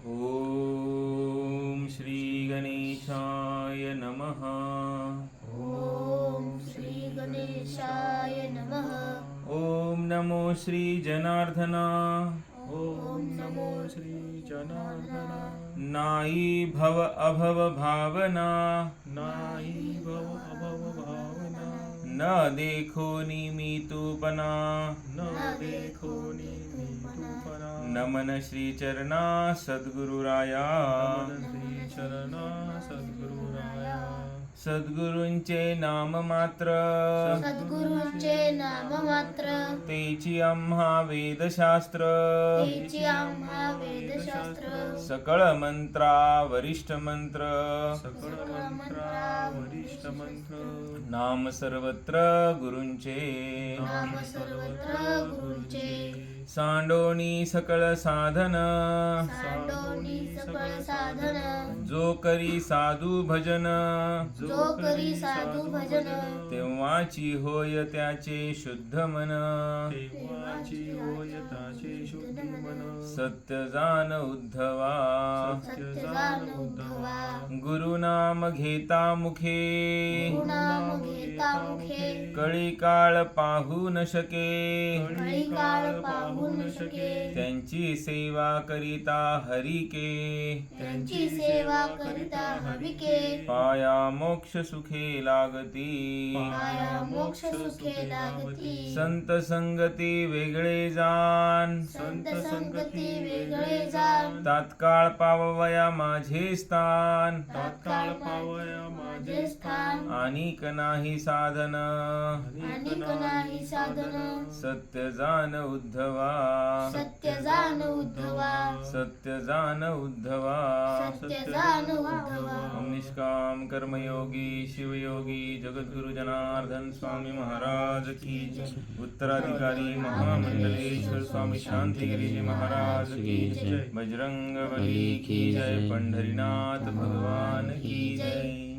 ॐ श्रीगणेशाय नमः। ॐ श्रीगणेशाय नमः। ॐ नमो श्रीजनार्दना ॐ नमो श्रीजनार्दना नाई भव अभव भावना। नाहि भव अभव भावना। न देखो निमितुपना न देखो निमितुपना नमन श्रीचरणा सद्गुरुराया। श्री चरणा सद्गुरुराया। सद्गुरूंचे नाम मात्र। सद्गुरूंचे नाम मात्र। तेची आम्हा वेदशास्त्र। तेची आम्हा वेदशास्त्र। सकळ मंत्रा वरिष्ठ मंत्र। सकळ मंत्रा वरिष्ठ मंत्र। नाम सर्वत्र गुरूंचे। नाम सर्वत्र गुरुचे। सांडोणी सकळ साधन. सांडोनी सकळ साधन. जो करी साधू भजन. जो करी साधू भजन. तेव्हाची होय त्याचे शुद्ध मन. तेव्हाची होय त्याचे शुद्धी मन. सत्य जाण उद्धवा। गुरुनाम घेता मुखे। कळी काळ पाहू न शके। त्यांची सेवा करिता हरिके। त्यांची सेवा करिता हविके पाया मोक्ष सुखे लागती। मोक्ष सुखे लागती। संत संगती वेगळे जाण संत संगती वेगळे जाण. तात्काळ पावया माझे स्थान. तात्काळ पावया माझे अनिक नाही साधन। अनिक नाही साधन। सत्य जाण उद्धवा। सत्य जाण उद्धवा। सत्य जाण उद्धवा। सत्य जाण उद्धवा। निष्काम कर्मयोगी शिवयोगी जगद्गुरु जनार्दन स्वामी महाराज की जय. उत्तराधिकारी महामंडलेश्वर स्वामी शांतिगिरी महाराज की जय। बजरंग बली की जय। पंढरीनाथ भगवान की जय।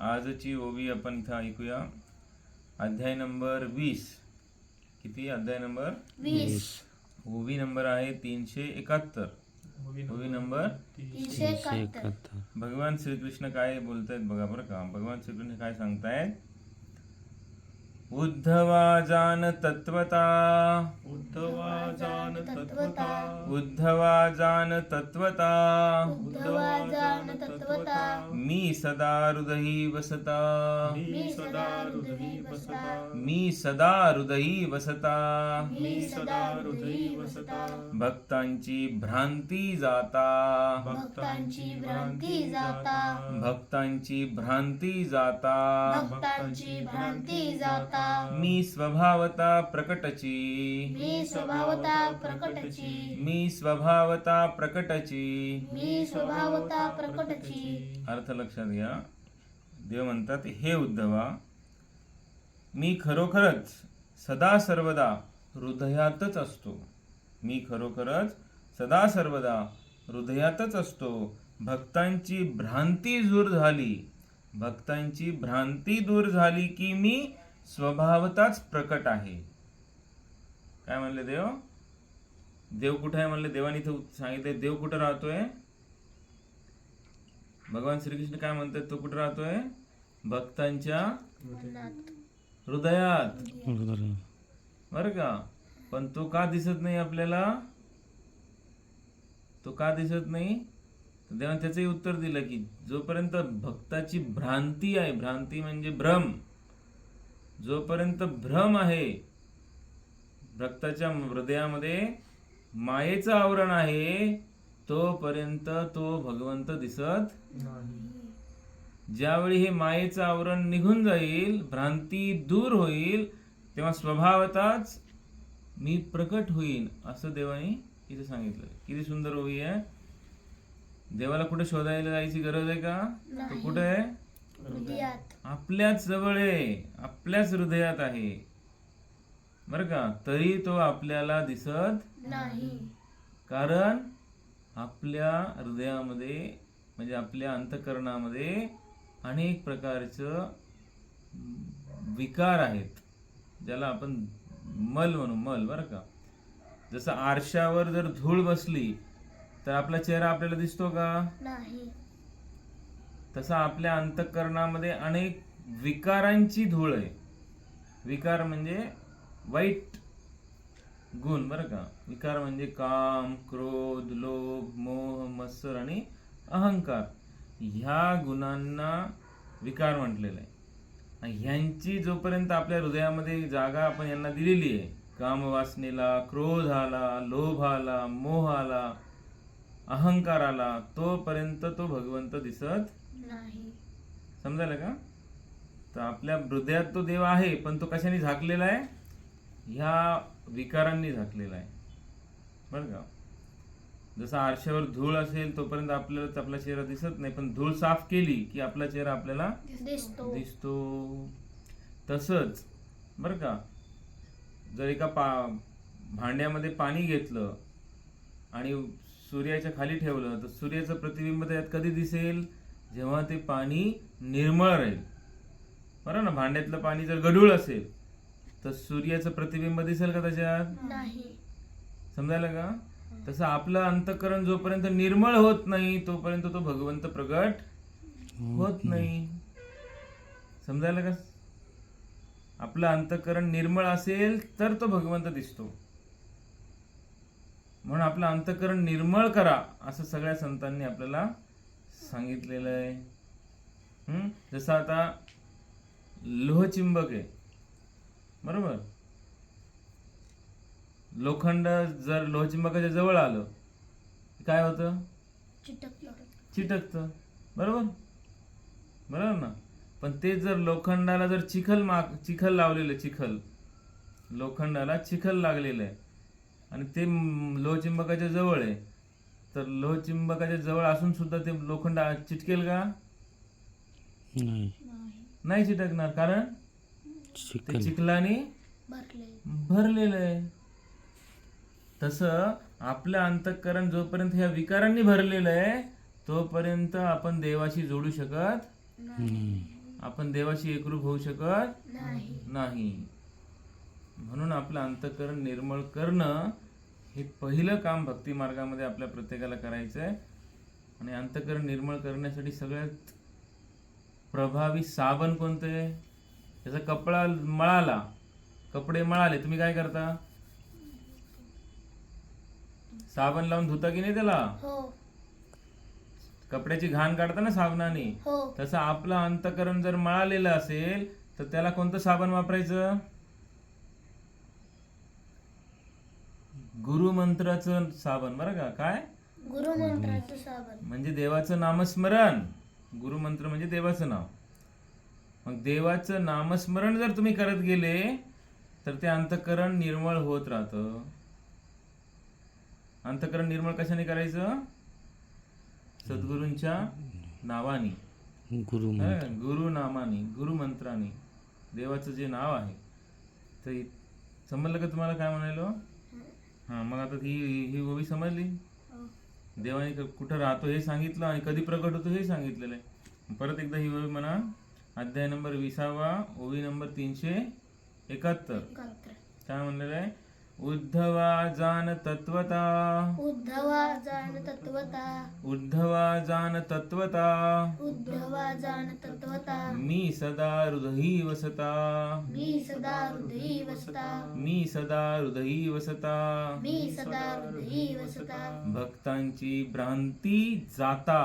आजची ओवी आपण इथं ऐकूया. अध्याय नंबर वीस. किती अध्याय नंबर? वीस. ओवी नंबर आहे तीनशे एकाहत्तर. ओवी नंबर तीनशे एकाहत्तर. भगवान श्रीकृष्ण काय बोलतायत बघा बरं का. भगवान श्रीकृष्ण काय सांगतायत? उद्धवा जान तत्वता उद्धवा जान तत्वता उद्धवा जान तत्वता उद्धवा जान तत्वता मी सदा हृदयी वसता। मी सदा हृदयी वसता। मी सदा हृदयी वसता। मी सदा हृदयी वसता। भक्तांची भ्रांती जाता। भक्तांची भ्रांती जाता। भक्तांची भ्रांती जाता। भक्तांची भ्रांती जाता। मी स्वभावता प्रकटची. मी स्वभावता प्रकटची. मी स्वभावता प्रकटची. मी स्वभावता प्रकटची. अर्थ लक्षात घ्या. देव म्हणतात हे उद्धवा मी खरोखरच सदा सर्वदा हृदयातच असतो. मी खरोखरच सदा सर्वदा हृदयातच असतो. भक्तांची भ्रांती दूर झाली. भक्तांची भ्रांती दूर झाली की मी स्वभावताच प्रकट आहे. काय म्हणले देव? देव कुठे आहे म्हणले? देवाने इथे सांगितले देव कुठं राहतोय? भगवान श्रीकृष्ण काय म्हणतात? तो कुठं राहतोय? भक्तांच्या हृदयात. बर का? पण तो का दिसत नाही आपल्याला? तो का दिसत नाही? देवाने त्याचंही उत्तर दिलं की जोपर्यंत भक्ताची भ्रांती आहे भ्रांती म्हणजे भ्रम. जोपर्यंत भ्रम आहे भक्ताच्या हृदयामध्ये मायेचं आवरण आहे तोपर्यंत तो भगवंत दिसत ज्यावेळी हे मायेचं आवरण निघून जाईल भ्रांती दूर होईल तेव्हा स्वभावताच मी प्रकट होईन असं देवाने इथे सांगितलं. किती सुंदर ओवी आहे. देवाला कुठे शोधायला जायची गरज आहे का? तो कुठे आहे? हृदयात आपल्याच जवळ आहे आपल्याच हृदयात आहे. बर का? तरी तो आपल्याला दिसत नाही. कारण आपल्या हृदयामध्ये म्हणजे आपल्या अंतकरणामध्ये अनेक प्रकारचं विकार आहेत. ज्याला आपण मल म्हणू मल बरं का? जसं आरशावर जर धूळ बसली तर आपला चेहरा आपल्याला दिसतो का? नाही. तसा आपल्या अंतःकरणामध्ये अनेक विकारांची धूळ आहे. विकार म्हणजे वाईट गुण बरं का? विकार म्हणजे काम क्रोध लोभ मोह मत्सर आणि अहंकार. ह्या गुणांना विकार म्हटलेलं आहे. ह्यांची जोपर्यंत आपल्या हृदयामध्ये जागा आपण यांना दिलेली आहे कामवासनेला क्रोध आला लोभ आला मोह आला अहंकार आला तोपर्यंत तो भगवंत दिसत नाही. समजायला का? तर आपल्या हृदयात तो देव आहे पण तो कशाने झाकलेला आहे? ह्या विकारांनी झाकलेला आहे. बरं का? जसं आरशावर धूळ असेल तोपर्यंत आपल्याला आपला चेहरा दिसत नाही पण धूळ साफ केली की आपला चेहरा आपल्याला दिसतो. दिसतो. तसंच बरं का? जर एका पा भांड्यामध्ये पाणी घेतलं आणि सूर्याच्या खाली ठेवलं तर सूर्याचं प्रतिबिंब त्यात कधी दिसेल? जेव्हा ते पाणी निर्मळ राहील. बरं ना भांड्यातलं पाणी जर गढूळ असेल तर सूर्याचं प्रतिबिंब दिसेल का त्याच्यात? नाही. समजायला का? तसं आपलं अंतकरण जोपर्यंत निर्मळ होत नाही तोपर्यंत तो भगवंत प्रगट होत नाही. समजायला का? आपलं अंतकरण निर्मळ असेल तर तो भगवंत दिसतो. म्हणून आपलं अंतकरण निर्मळ करा असं सगळ्या संतांनी आपल्याला सांगितलेलं आहे. हम्म? जसं आता लोहचिंबक आहे. बरोबर? लोखंड जर लोहचिंबकाच्या जवळ आलं काय होतं? चिटकतं. बरोबर? बरोबर ना? पण ते जर लोखंडाला जर चिखल माग चिखल लावलेलं चिखल. लोखंडाला चिखल लागलेलं आहे. आणि ते लोहचिंबकाच्या जवळ आहे. तर लोहचिंबकाच्या जवळ असून सुद्धा ते लोखंड चिटकेल का? नाही. नाही चिटकणार कारण ते चिकन. चिखलाने भरले. भरलेलं आहे. तसं आपलं अंतःकरण जोपर्यंत ह्या विकारांनी भरलेलं आहे तोपर्यंत आपण देवाशी जोडू शकत नाही. आपण देवाशी एकरूप होऊ शकत नाही. नाही. म्हणून आपलं अंतःकरण निर्मळ करणं हे पहिलं काम भक्ती मार्गामध्ये आपल्या प्रत्येकाला करायचं आहे आणि अंतःकरण निर्मळ करण्यासाठी सगळ्यात प्रभावी साबण कोणतं? त्याचा कपडा मळाला. कपडे मळाले. तुम्ही काय करता? साबण लावून धुता की नाही त्याला? हो. कपड्याची घाण काढता ना साबणाने? हो. तसं आपलं अंतकरण जर मळालेलं असेल तर त्याला कोणतं साबण वापरायचं? गुरुमंत्राचं साबण. बरं का? काय? गुरुमंत्राचं साबण. म्हणजे देवाचं नामस्मरण. गुरुमंत्र म्हणजे देवाचं नाव. मग देवाचं नामस्मरण जर तुम्ही करत गेले तर ते अंतकरण निर्मळ होत राहतं. अंतकरण निर्मळ कशाने करायचं? सद्गुरूंच्या नावाने. गुरु हं, गुरु नामाने गुरु मंत्राने देवाचं जे नाव आहे तर इ- समजलं का तुम्हाला काय म्हणालो हा मग आता ही ही ओवी समजली. देवाने कुठं राहतो हे सांगितलं आणि कधी प्रकट होतो हे सांगितलेलं आहे. परत एकदा ही ओवी म्हणा. अध्याय नंबर विसावा ओवी नंबर तीनशे एकाहत्तर. काय म्हणलेलं आहे? उद्धवा जान तत्वता। उद्धवा जाण तत्वता। उद्धवा जान तत्वता। उद्धवा जाण तत्वता। मी सदा हृदयी वसता। मी सदा हृदयी वसता। मी सदा हृदयी वसता। मी सदा हृदयी वसता। भक्तांची भ्रांती जाता।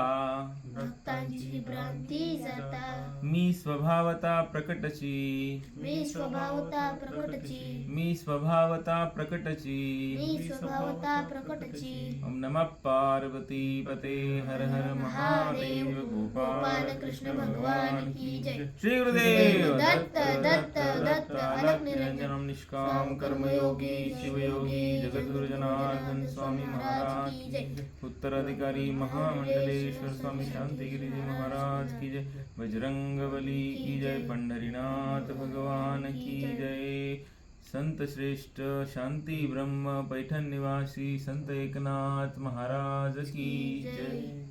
भक्तांची भ्रांती जाता। मी स्वभावता प्रकटची। मी स्वभावता प्रकटची। मी स्वभावता प्रकटची। मी स्वभावता प्रकटची। ओम नमः पार्वती पते हर हर महादेव गोपाल कृष्ण भगवान की जय। श्री गुरुदेव दत्त, दत्त, दत्त, अलग निरंजनम निष्काम कर्मयोगी शिवयोगी जगद्गुरु जनार्दन स्वामी महाराज की जय। उत्तराधिकारी महामंडलेश्वर स्वामी शांतिगिरीजी महाराज की जय। बजरंगबली की जय पंढरीनाथ भगवान की जय। संत श्रेष्ठ शांती ब्रह्म पैठण निवासी संत एकनाथ महाराज की जय।